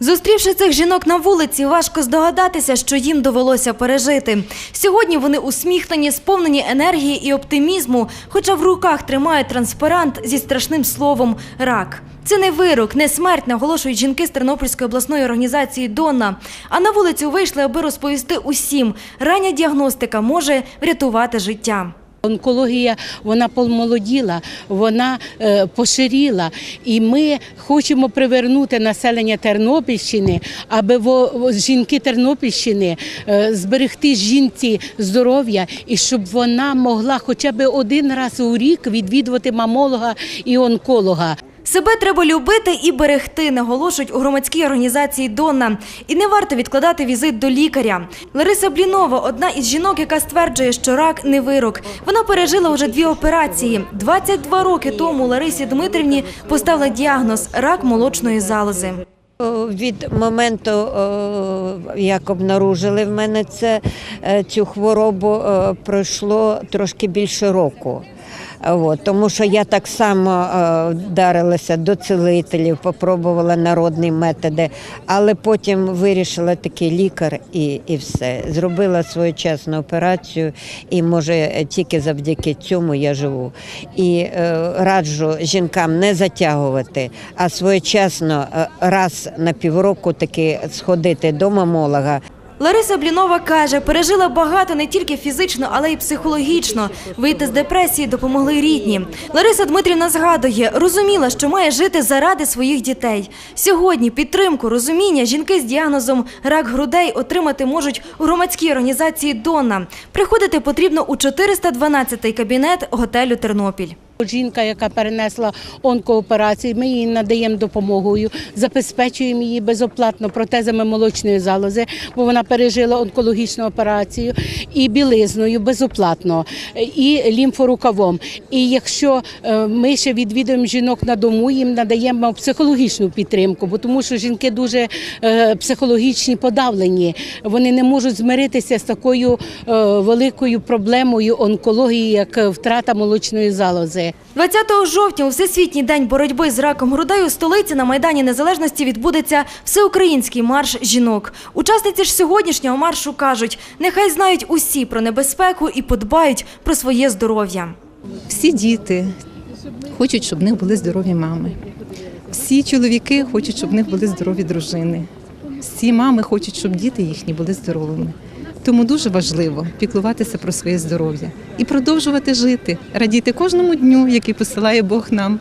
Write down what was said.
Зустрівши цих жінок на вулиці, важко здогадатися, що їм довелося пережити. Сьогодні вони усміхнені, сповнені енергії і оптимізму, хоча в руках тримають транспарант зі страшним словом рак. Це не вирок, не смерть, наголошують жінки з Тернопільської обласної організації Донна. А на вулицю вийшли, аби розповісти усім. Рання діагностика може врятувати життя. Онкологія вона помолоділа, вона е, поширіла, і ми хочемо привернути населення Тернопільщини, аби во, жінки Тернопільщини е, зберегти жінці здоров'я і щоб вона могла хоча б один раз у рік відвідувати мамолога і онколога. Себе треба любити і берегти, наголошують у громадській організації Донна. І не варто відкладати візит до лікаря. Лариса Блінова одна із жінок, яка стверджує, що рак не вирок. Вона пережила вже дві операції. 22 роки тому Ларисі Дмитрівні поставили діагноз рак молочної залози. Від моменту, як обнаружили в мене це, е, цю хворобу, пройшло трошки більше року. От, тому що я так само е, вдарилася до цілителів, попробувала народні методи, але потім вирішила такий лікар і, і все. Зробила своєчасну операцію, і може тільки завдяки цьому я живу. І е, раджу жінкам не затягувати, а своєчасно е, раз на півроку таки сходити до мамолога. Лариса Блінова каже, пережила багато не тільки фізично, але й психологічно. Вийти з депресії допомогли рідні. Лариса Дмитрівна згадує, розуміла, що має жити заради своїх дітей. Сьогодні підтримку, розуміння жінки з діагнозом рак грудей отримати можуть у громадській організації Донна. Приходити потрібно у 412-й кабінет готелю Тернопіль. Жінка, яка перенесла онкооперацію, ми їй надаємо допомогою, забезпечуємо її безоплатно протезами молочної залози, бо вона пережила онкологічну операцію, і білизною безоплатно, і лімфорукавом. І якщо е, ми ще відвідуємо жінок на дому, їм надаємо психологічну підтримку, бо тому що жінки дуже е, психологічні подавлені. Вони не можуть змиритися з такою е, великою проблемою онкології, як втрата молочної залози. 20 жовтня у Всесвітній день боротьби з раком грудей у столиці на Майдані Незалежності відбудеться всеукраїнський марш жінок. Учасниці ж сьогоднішнього маршу кажуть, нехай знають усі про небезпеку і подбають про своє здоров'я. Всі діти хочуть, щоб в них були здорові мами. Всі чоловіки хочуть, щоб в них були здорові дружини. Всі мами хочуть, щоб діти їхні були здоровими. Тому дуже важливо піклуватися про своє здоров'я і продовжувати жити, радіти кожному дню, який посилає Бог нам.